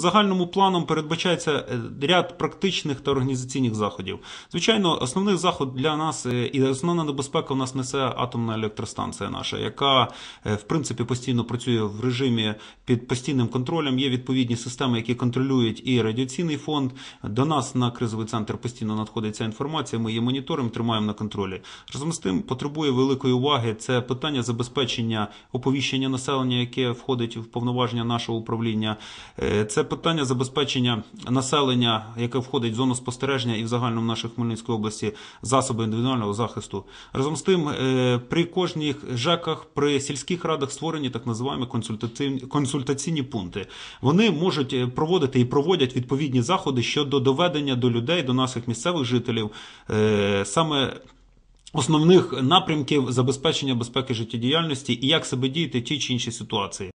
Загальному планом передбачається е, ряд практичних та організаційних заходів. Звичайно, основний заход для нас е, і основна небезпека у нас несе атомна електростанція наша, яка е, в принципі постійно працює в режимі під постійним контролем. Є відповідні системи, які контролюють і радіаційний фонд. До нас на кризовий центр постійно надходить ця інформація. Ми її моніторимо, тримаємо на контролі. Разом з тим потребує великої уваги. Це питання забезпечення оповіщення населення, яке входить в повноваження нашого управління. Це питання забезпечення населення, яке входить в зону спостереження і в загальному нашій Хмельницької області засоби індивідуального захисту. Разом з тим, е, при кожних ЖЕКах, при сільських радах створені так називаємо консультаційні, консультаційні пункти. Вони можуть е, проводити і проводять відповідні заходи щодо доведення до людей, до наших місцевих жителів е, саме. Основних напрямків забезпечення безпеки життєдіяльності і як себе діяти в тій чи іншій ситуації.